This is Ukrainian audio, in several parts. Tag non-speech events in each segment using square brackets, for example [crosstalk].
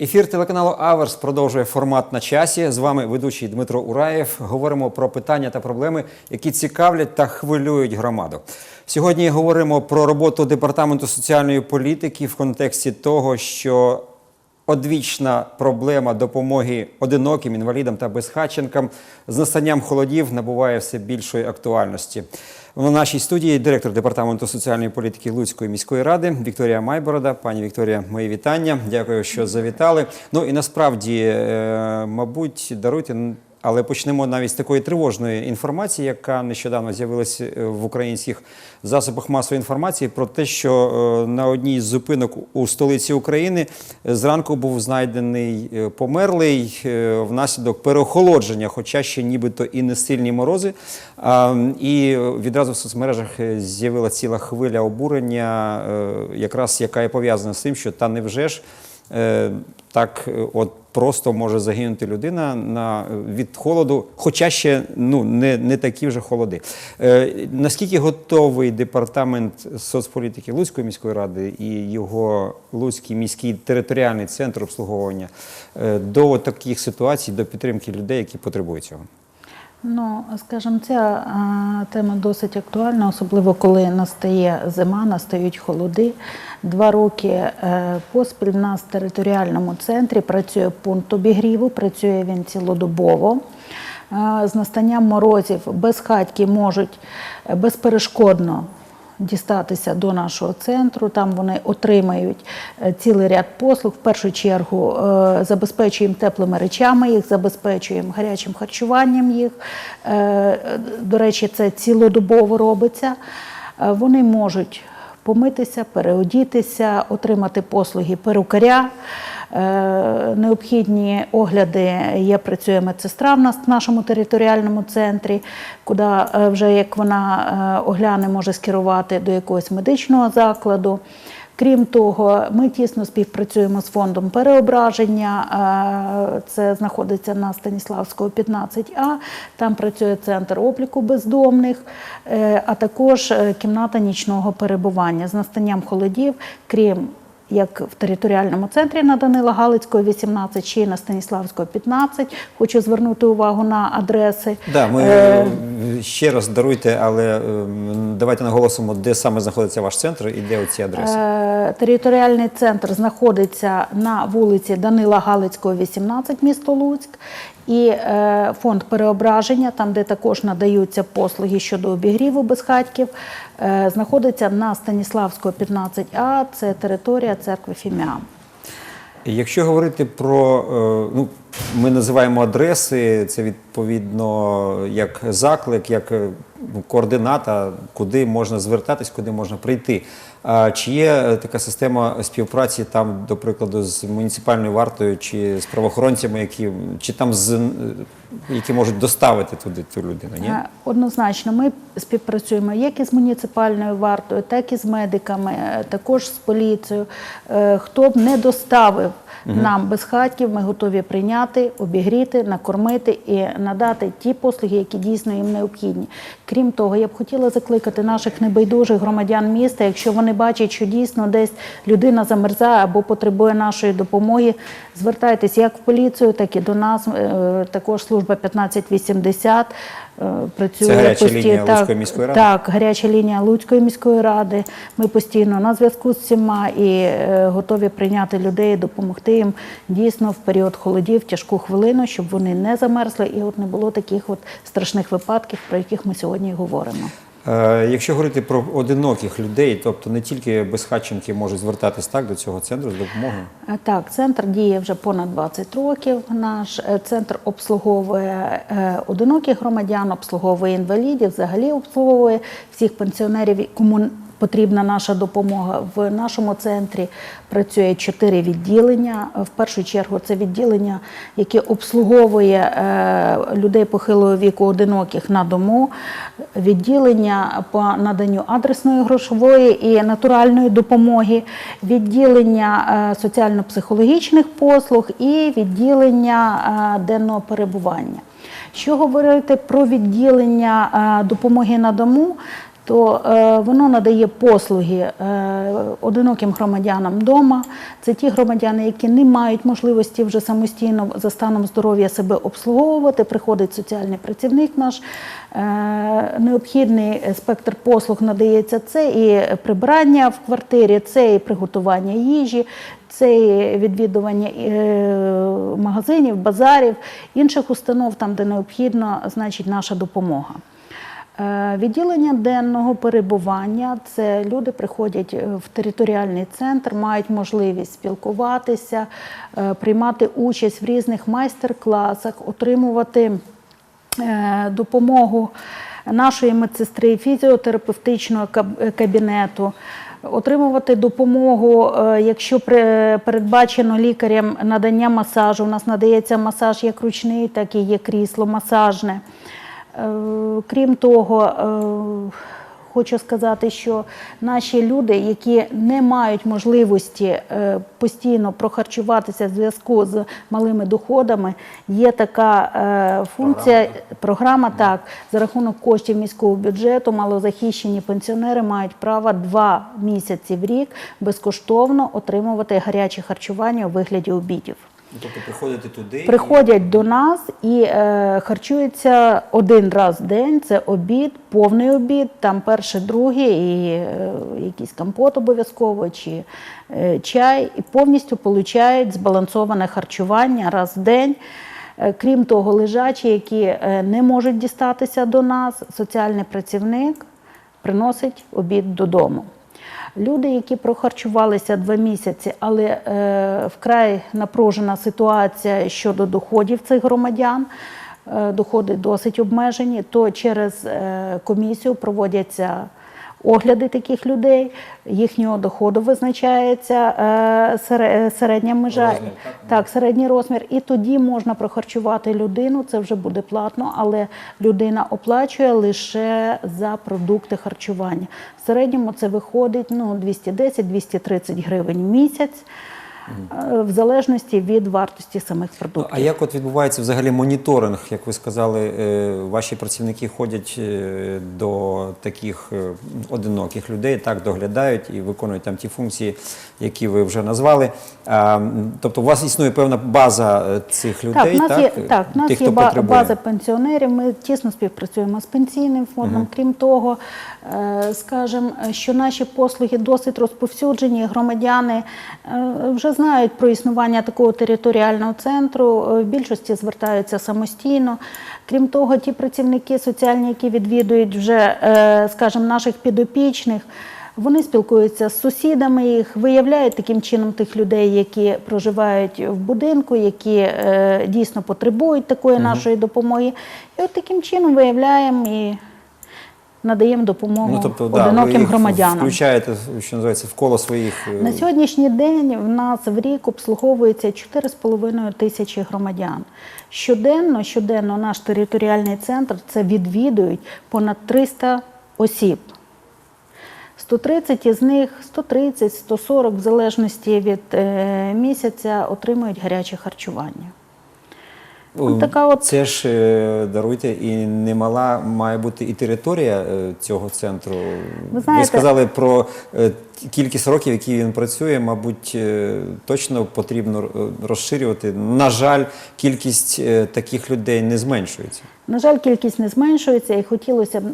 Ефір телеканалу Аверс продовжує формат на часі. З вами ведучий Дмитро Ураєв. Говоримо про питання та проблеми, які цікавлять та хвилюють громаду. Сьогодні говоримо про роботу департаменту соціальної політики в контексті того, що одвічна проблема допомоги одиноким інвалідам та безхатченкам з настанням холодів набуває все більшої актуальності. В нашій студії директор департаменту соціальної політики Луцької міської ради Вікторія Майборода. Пані Вікторія, мої вітання. Дякую, що завітали. Ну і насправді, е, мабуть, даруйте. Але почнемо навіть з такої тривожної інформації, яка нещодавно з'явилася в українських засобах масової інформації, про те, що е, на одній з зупинок у столиці України зранку був знайдений е, померлий е, внаслідок переохолодження, хоча ще нібито і не сильні морози. І відразу в соцмережах е, з'явила ціла хвиля обурення, е, якраз яка є пов'язана з тим, що та невже ж е, так е, от просто може загинути людина на, від холоду, хоча ще ну, не, не такі вже холоди. Е, наскільки готовий департамент соцполітики Луцької міської ради і його Луцький міський територіальний центр обслуговування е, до таких ситуацій, до підтримки людей, які потребують цього? Ну, скажімо, ця тема досить актуальна, особливо коли настає зима, настають холоди. Два роки е, поспіль в нас в територіальному центрі працює пункт обігріву, працює він цілодобово. Е, з настанням морозів безхатьки можуть е, безперешкодно дістатися до нашого центру. Там вони отримають е, цілий ряд послуг. В першу чергу е, забезпечуємо теплими речами їх, забезпечуємо гарячим харчуванням їх. Е, До речі, це цілодобово робиться. Вони можуть помитися, переодітися, отримати послуги перукаря. Е, Необхідні огляди є, працює медсестра в нас в нашому територіальному центрі, куди е, вже як вона е, огляне, може скерувати до якогось медичного закладу. Крім того, ми тісно співпрацюємо з фондом переображення. Це знаходиться на Станіславського 15А. Там працює центр обліку бездомних, а також кімната нічного перебування з настанням холодів, крім як в територіальному центрі на Данила Галицького 18 чи на Станіславського 15. Хочу звернути увагу на адреси. Да, ми Е, е, ще раз даруйте, але е, давайте наголосимо, де саме знаходиться ваш центр і де оці адреси. Е, Територіальний центр знаходиться на вулиці Данила Галицького, 18, місто Луцьк. І е, фонд переображення, там, де також надаються послуги щодо обігріву безхатьків, е, знаходиться на Станіславського 15А, це територія церкви Фіміам. Якщо говорити про, е, ну, ми називаємо адреси, це відповідно як заклик, як ну, координата, куди можна звертатись, куди можна прийти. Чи є е, така система співпраці там, до прикладу, з муніципальною вартою чи з правоохоронцями, які чи там з е, які можуть доставити туди ту людину? Ні? Е, Однозначно, ми співпрацюємо як із муніципальною вартою, так і з медиками, е, також з поліцією. Е, Хто б не доставив нам безхатьків, ми готові прийняти, обігріти, накормити і надати ті послуги, які дійсно їм необхідні. Крім того, я б хотіла закликати наших небайдужих громадян міста, якщо вони бачать, що дійсно десь людина замерзає або потребує нашої допомоги, звертайтесь як в поліцію, так і до нас. Також служба 1580 е, працює Це гаряча постійно. лінія так, Луцької міської ради? Так, гаряча лінія Луцької міської ради. Ми постійно на зв'язку з всіма і е, готові прийняти людей, допомогти їм дійсно в період холодів, тяжку хвилину, щоб вони не замерзли і от не було таких от страшних випадків, про яких ми сьогодні говоримо. Е, Якщо говорити про одиноких людей, тобто не тільки безхатченки можуть звертатись так до цього центру з допомогою. Е, Так, центр діє вже понад 20 років. Наш е, центр обслуговує одиноких громадян, обслуговує інвалідів, взагалі обслуговує всіх пенсіонерів, і кому потрібна наша допомога. В нашому центрі працює чотири відділення. В першу чергу це відділення, яке обслуговує е, людей похилого віку одиноких на дому, відділення по наданню адресної грошової і натуральної допомоги, відділення е, соціально-психологічних послуг і відділення е, денного перебування. Що говорити про відділення допомоги на дому? То е, воно надає послуги е, одиноким громадянам вдома. Це ті громадяни, які не мають можливості вже самостійно за станом здоров'я себе обслуговувати. Приходить соціальний працівник наш. Е, необхідний спектр послуг надається це і прибирання в квартирі, це і приготування їжі, це відвідування магазинів, базарів, інших установ, там, де необхідно, значить, наша допомога. Е, Відділення денного перебування це люди приходять е, в територіальний центр, мають можливість спілкуватися, е, приймати участь в різних майстер-класах, отримувати допомогу нашої медсестри, фізіотерапевтичного кабінету. Отримувати допомогу, якщо передбачено лікарям надання масажу. У нас надається масаж як ручний, так і є крісло масажне. Е, Крім того, е, хочу сказати, що наші люди, які не мають можливості е, постійно прохарчуватися в зв'язку з малими доходами, є така функція, програма так, за рахунок коштів міського бюджету малозахищені пенсіонери мають право два місяці в рік безкоштовно отримувати гаряче харчування у вигляді обідів. Тобто приходити туди. Приходять до нас і е, харчуються один раз в день. Це обід, повний обід, там перший, другий, і е, якийсь компот обов'язково чи е, чай, і повністю получають збалансоване харчування раз в день. Е, Крім того, лежачі, які е, не можуть дістатися до нас, соціальний працівник приносить обід додому. Люди, які прохарчувалися два місяці, але е, вкрай напружена ситуація щодо доходів цих громадян, е, доходи досить обмежені, то через е, комісію проводяться огляди таких людей, їхнього доходу визначається е, середня межа. Розмір, так? Так, середній розмір. І тоді можна прохарчувати людину, це вже буде платно, але людина оплачує лише за продукти харчування. В середньому це виходить ну, 210-230 гривень в місяць, е, в залежності від вартості самих продуктів. А як от відбувається взагалі моніторинг? Як ви сказали, е, ваші працівники ходять е, до таких е, одиноких людей, так доглядають і виконують там ті функції, які ви вже назвали. Тобто, у вас існує певна база е, цих людей, Так, у нас є, так, у нас тих, є ба- база пенсіонерів. Ми тісно співпрацюємо з пенсійним фондом. Крім того, е, скажемо, що наші послуги досить розповсюджені. Громадяни е, вже знають про існування такого територіального центру. е, В більшості звертаються самостійно. Крім того, ті працівники соціальні, які відвідують вже, е, скажімо, наших підопічних. Вони спілкуються з сусідами їх, виявляють таким чином тих людей, які проживають в будинку, які е, дійсно потребують такої нашої допомоги. І от таким чином виявляємо і надаємо допомогу Ну, тобто, да, ви одиноким їх громадянам. включаєте, що називається, в коло своїх. е, На сьогоднішній день в нас в рік обслуговується 4,5 тисячі громадян. Щоденно, щоденно наш територіальний центр це відвідують понад 300 осіб. 130 із них, 130, 140, в залежності від е, місяця, отримують гаряче харчування. От така от- Це ж е, даруйте, і немала має бути і територія е, цього центру. Ви знаєте- сказали про е, кількість років, які він працює. Мабуть, е, точно потрібно е, розширювати. На жаль, кількість е, таких людей не зменшується. На жаль, кількість не зменшується і хотілося б,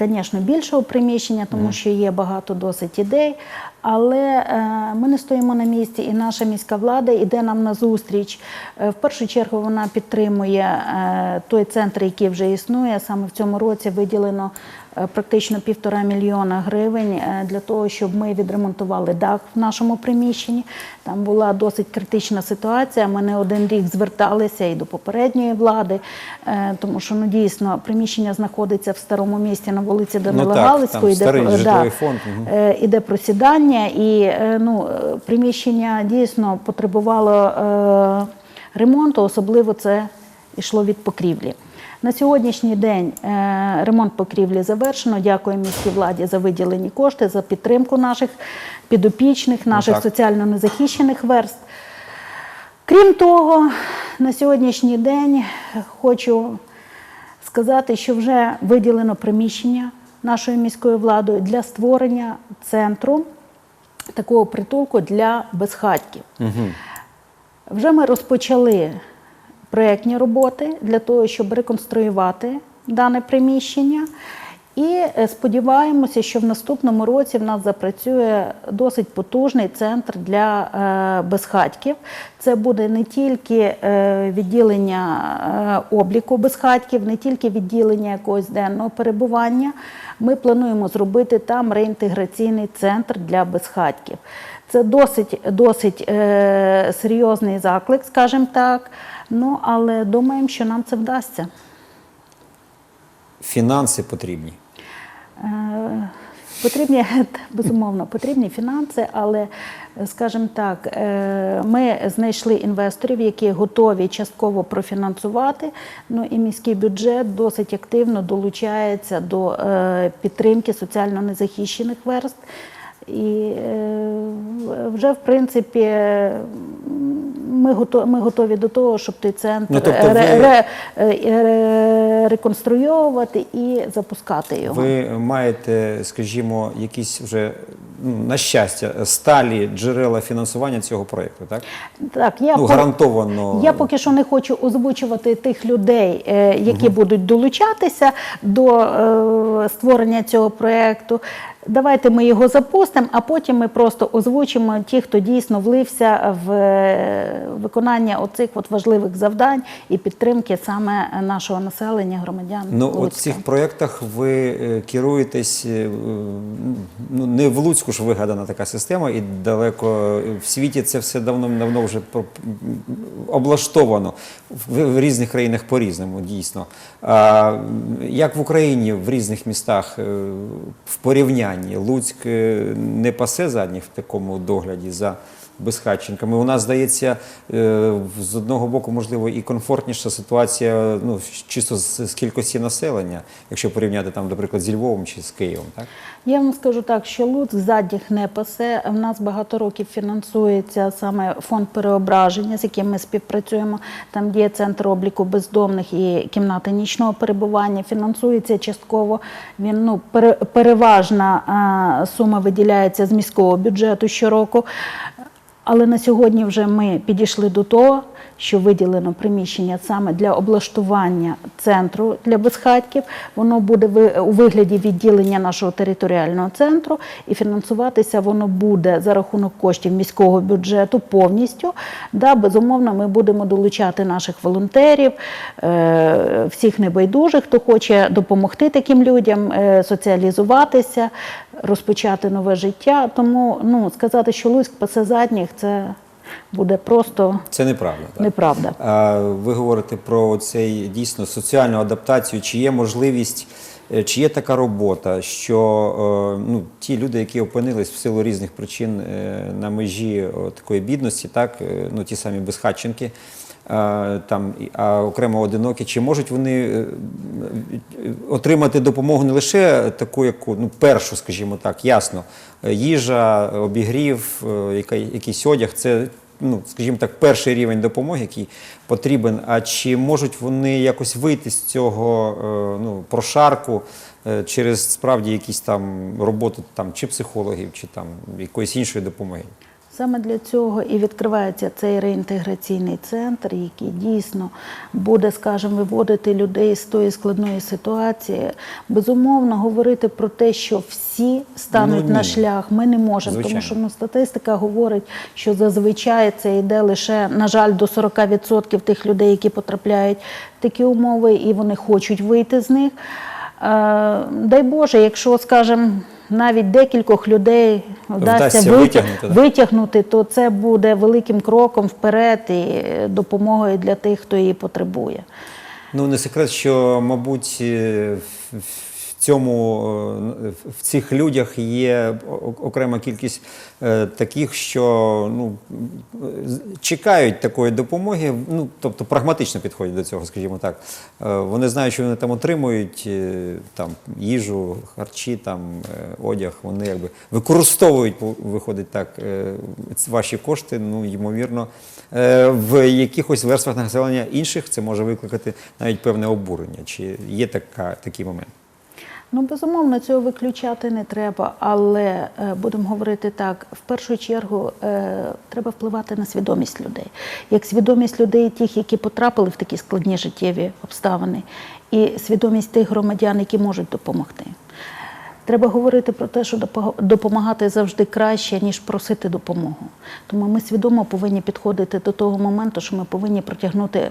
звісно, більшого приміщення, тому що є багато досить ідей. Але е, ми не стоїмо на місці, і наша міська влада йде нам на зустріч. Е, в першу чергу вона підтримує е, той центр, який вже існує. Саме в цьому році виділено практично півтора мільйона гривень е, для того, щоб ми відремонтували дах в нашому приміщенні. Там була досить критична ситуація. Ми не один рік зверталися і до попередньої влади, е, тому що ну дійсно приміщення знаходиться в старому місті на вулиці Данила Ну про- житловий фонд, е, іде просідання, і е, ну, е, приміщення дійсно потребувало е, ремонту, особливо це йшло від покрівлі. На сьогоднішній день е, ремонт покрівлі завершено. Дякуємо міській владі за виділені кошти, за підтримку наших підопічних, наших так. соціально незахищених верств. Крім того, на сьогоднішній день хочу сказати, що вже виділено приміщення нашою міською владою для створення центру такого притулку для безхатьків. Вже ми розпочали проєктні роботи для того, щоб реконструювати дане приміщення. І е, сподіваємося, що в наступному році в нас запрацює досить потужний центр для е, безхатьків. Це буде не тільки е, відділення обліку безхатьків, не тільки відділення якогось денного перебування. Ми плануємо зробити там реінтеграційний центр для безхатьків. Це досить, досить е, серйозний заклик, скажімо так. Ну, але думаємо, що нам це вдасться. Фінанси потрібні. Е, Потрібні, [laughs] безумовно, потрібні фінанси, але, скажімо так, е, ми знайшли інвесторів, які готові частково профінансувати. Ну і міський бюджет досить активно долучається до е, підтримки соціально незахищених верств. І е, вже, в принципі, ми готові, ми готові до того, щоб той центр Ну, тобто ви- ре- ре- е, реконструювати і запускати його. Ви маєте, скажімо, якісь вже ну, на щастя сталі джерела фінансування цього проєкту, так? Так, я Ну, гарантовано. Я поки що не хочу озвучувати тих людей, е, які будуть долучатися до створення цього проєкту. Давайте ми його запустимо, а потім ми просто озвучимо ті, хто дійсно влився в е, виконання оцих от важливих завдань і підтримки саме нашого населення, громадян. Ну, от в цих проєктах ви е, керуєтесь, е, ну, не в Луцьку ж вигадана така система, і далеко в світі це все давно-давно вже облаштовано. В, різних країнах по-різному, дійсно. А як в Україні в різних містах е, в порівнянні Луцьк е, не пасе задніх в такому догляді за безхатченками. У нас здається, е, з одного боку, можливо, і комфортніша ситуація, ну чисто з, кількості населення, якщо порівняти там, наприклад, зі Львовом чи з Києвом, так? Я вам скажу так, що Луцьк задніх не пасе. В нас багато років фінансується саме фонд переображення, з яким ми співпрацюємо. Там є центр обліку бездомних і кімнати нічного перебування. Фінансується частково. Він ну пере- переважна сума виділяється з міського бюджету щороку. Але на сьогодні вже ми підійшли до того, що виділено приміщення саме для облаштування центру для безхатьків. Воно буде у вигляді відділення нашого територіального центру, і фінансуватися воно буде за рахунок коштів міського бюджету повністю. Да, безумовно, ми будемо долучати наших волонтерів, е, всіх небайдужих, хто хоче допомогти таким людям е, соціалізуватися, розпочати нове життя. Тому ну, сказати, що Луцьк пасе задніх, це буде просто Це неправда. Так? неправда. А ви говорите про цей дійсно соціальну адаптацію. Чи є можливість, е, чи є така робота, що е, ну, ті люди, які опинились в силу різних причин е, на межі такої бідності, так, ну, ті самі безхатченки, там, а окремо одинокі, чи можуть вони е, е, отримати допомогу не лише таку, яку ну, першу, скажімо так, ясно, е, їжа, обігрів, якийсь одяг, це ну, скажімо так, перший рівень допомоги, який потрібен. А чи можуть вони якось вийти з цього ну, прошарку через справді якісь там роботу там, чи психологів, чи там якоїсь іншої допомоги? Саме для цього і відкривається цей реінтеграційний центр, який дійсно буде, скажімо, виводити людей з тої складної ситуації. Безумовно, говорити про те, що всі стануть Ну, на шлях, ми не можемо, тому що ну, статистика говорить, що зазвичай це йде лише, на жаль, до 40% тих людей, які потрапляють в такі умови, і вони хочуть вийти з них. Е, Дай Боже, якщо, скажімо, навіть декількох людей вдасться, витягнути, витягнути, то це буде великим кроком вперед і допомогою для тих, хто її потребує. Ну, не секрет, що, мабуть, е, цьому е, в цих людях є окрема кількість е, таких, що ну, чекають такої допомоги, ну, тобто прагматично підходять до цього, скажімо так. Е, Вони знають, що вони там отримують там, їжу, харчі, там, одяг, вони якби використовують, виходить так, ваші кошти, ну, ймовірно, в якихось верствах населення інших це може викликати навіть певне обурення. Чи є така, такий момент? Ну, безумовно, цього виключати не треба, але е, будемо говорити так: в першу чергу е, треба впливати на свідомість людей, як свідомість людей, тих, які потрапили в такі складні життєві обставини, і свідомість тих громадян, які можуть допомогти. Треба говорити про те, що допомагати завжди краще, ніж просити допомогу. Тому ми свідомо повинні підходити до того моменту, що ми повинні протягнути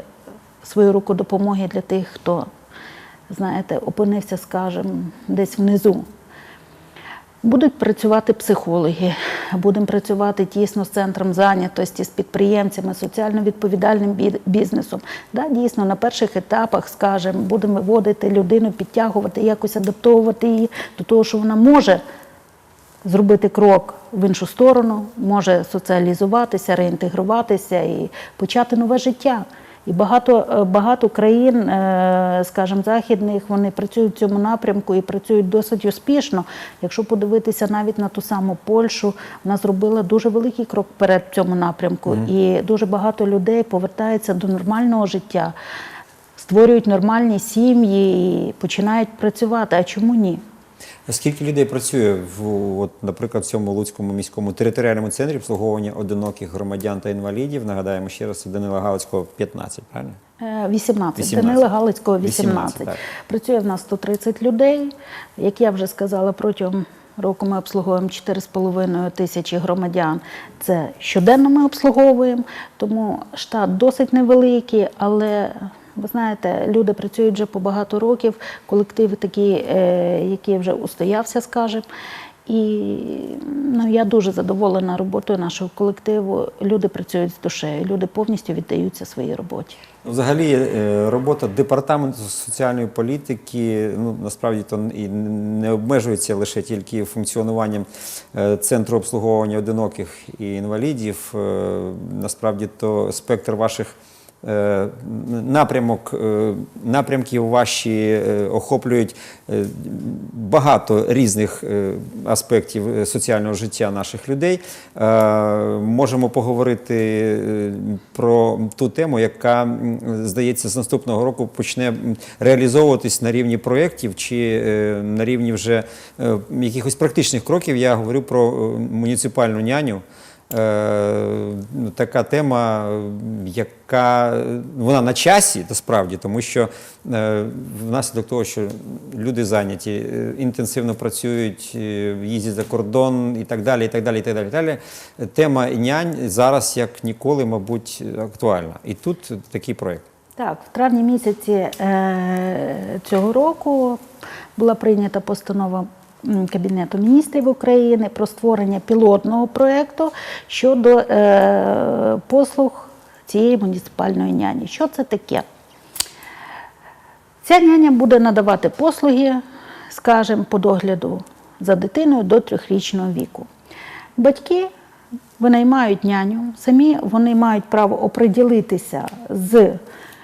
свою руку допомоги для тих, хто, знаєте, опинився, скажімо, десь внизу. Будуть працювати психологи, будемо працювати тісно з центром зайнятості, з підприємцями, соціально відповідальним бізнесом. Да, дійсно, на перших етапах, скажімо, будемо виводити людину, підтягувати, якось адаптовувати її до того, що вона може зробити крок в іншу сторону, може соціалізуватися, реінтегруватися і почати нове життя. І багато, е, багато країн, е, скажімо, західних, вони працюють в цьому напрямку і працюють досить успішно. Якщо подивитися навіть на ту саму Польщу, вона зробила дуже великий крок вперед в цьому напрямку. І дуже багато людей повертаються до нормального життя, створюють нормальні сім'ї і починають працювати. А чому ні? Скільки людей працює в, от, наприклад, в цьому Луцькому міському територіальному центрі обслуговування одиноких громадян та інвалідів? Нагадаємо ще раз, це Данила Галицького 15, правильно? Е, 18. 18. Данила Галицького 18. 18, так. Працює в нас 130 людей. Як я вже сказала, протягом року ми обслуговуємо 4,5 тисячі громадян. Це щоденно ми обслуговуємо, тому штат досить невеликий, але ви знаєте, люди працюють вже по багато років, колектив такий, е, який вже устоявся, скажімо. І ну, я дуже задоволена роботою нашого колективу. Люди працюють з душею, люди повністю віддаються своїй роботі. Взагалі, е, робота департаменту соціальної політики ну насправді то і не обмежується лише тільки функціонуванням е, центру обслуговування одиноких і інвалідів. Насправді то спектр ваших. Е, Напрямок, е, напрямків ваші е, охоплюють багато різних аспектів соціального життя наших людей. Можемо поговорити про ту тему, яка, здається, з наступного року почне реалізовуватись на рівні проєктів чи на рівні вже якихось практичних кроків. Я говорю про муніципальну няню. Е, така тема, яка вона на часі насправді, тому що е, внаслідок того, що люди зайняті, е, інтенсивно працюють, їздять за кордон і так далі. і так далі, і так далі, і так далі. Тема нянь зараз як ніколи, мабуть, актуальна. І тут такий проєкт. Так, в травні місяці цього року була прийнята постанова Кабінету міністрів України про створення пілотного проєкту щодо е, послуг цієї муніципальної няні. Що це таке? Ця няня буде надавати послуги, скажімо, по догляду за дитиною до трьохрічного віку. Батьки винаймають няню, самі вони мають право оприділитися з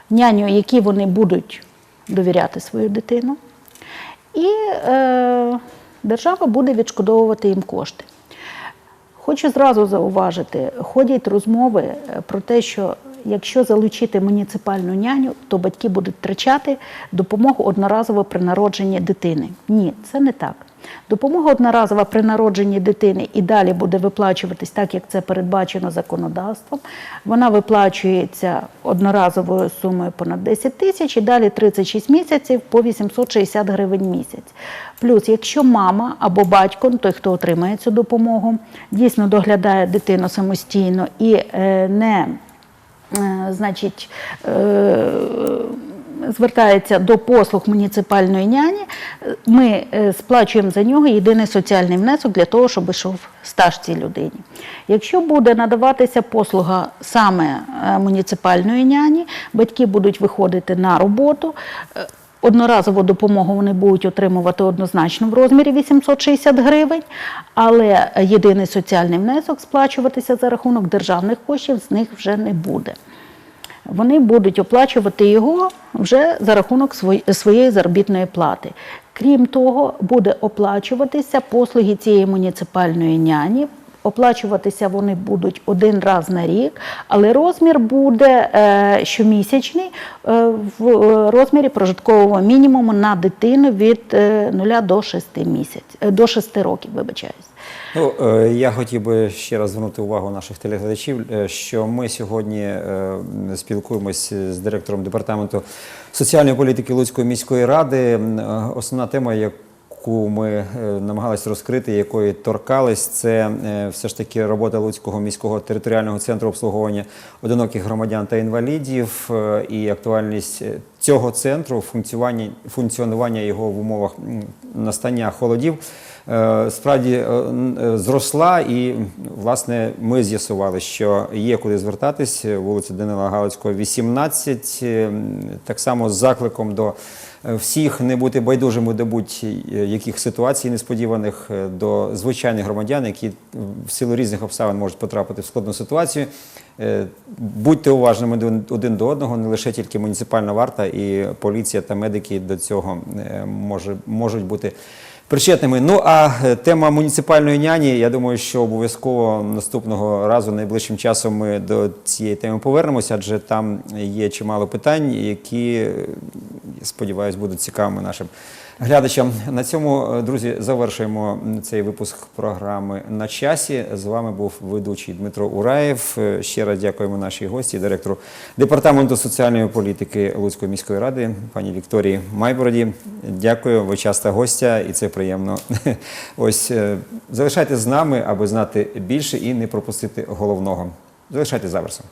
няню, якій вони будуть довіряти свою дитину. І е, держава буде відшкодовувати їм кошти. Хочу зразу зауважити, ходять розмови е, про те, що якщо залучити муніципальну няню, то батьки будуть втрачати допомогу одноразово при народженні дитини. Ні, це не так. Допомога одноразова при народженні дитини і далі буде виплачуватись так, як це передбачено законодавством. Вона виплачується одноразовою сумою понад 10 тисяч і далі 36 місяців по 860 гривень місяць. Плюс, якщо мама або батько, той, хто отримає цю допомогу, дійсно доглядає дитину самостійно і е, не е, значить, е, звертається до послуг муніципальної няні, ми е, сплачуємо за нього єдиний соціальний внесок для того, щоб йшов стаж цій людині. Якщо буде надаватися послуга саме е, муніципальної няні, батьки будуть виходити на роботу. е, Одноразову допомогу вони будуть отримувати однозначно в розмірі 860 гривень, але єдиний соціальний внесок сплачуватися за рахунок державних коштів з них вже не буде. Вони будуть оплачувати його вже за рахунок своєї заробітної плати. Крім того, буде оплачуватися послуги цієї муніципальної няні Оплачуватися вони будуть один раз на рік, але розмір буде е, щомісячний е, в е, розмірі прожиткового мінімуму на дитину від е, 0 до 6 місяців, е, до 6 років, вибачаюсь. Ну, я хотів би ще раз звернути увагу наших телеглядачів, що ми сьогодні спілкуємось з директором департаменту соціальної політики Луцької міської ради. Основна тема, яку ми е, намагалися розкрити, якої торкались, це е, все ж таки робота Луцького міського територіального центру обслуговування одиноких громадян та інвалідів е, і актуальність цього центру, функціонування, функціонування його в умовах настання холодів. Справді зросла, і власне ми з'ясували, що є куди звертатись. Вулиця Данила Галицького, 18. е, Так само з закликом до всіх не бути байдужими до будь-яких ситуацій несподіваних, е, до звичайних громадян, які в силу різних обставин можуть потрапити в складну ситуацію. Е, Будьте уважними один- до одного, не лише тільки муніципальна варта і поліція та медики до цього е, можуть бути причетними. Ну а е, тема муніципальної няні, я думаю, що обов'язково наступного разу найближчим часом ми до цієї теми повернемося, адже там є чимало питань, які е, сподіваюся будуть цікавими нашим глядачам. На цьому, е, друзі, завершуємо цей випуск програми на часі. З вами був ведучий Дмитро Ураєв. Ще раз дякуємо нашій гості, директору департаменту соціальної політики Луцької міської ради, пані Вікторії Майбороді. Дякую, ви часта гостя, і це приємно. [laughs] Ось е, залишайтесь з нами, аби знати більше і не пропустити головного. Залишайтесь за версом.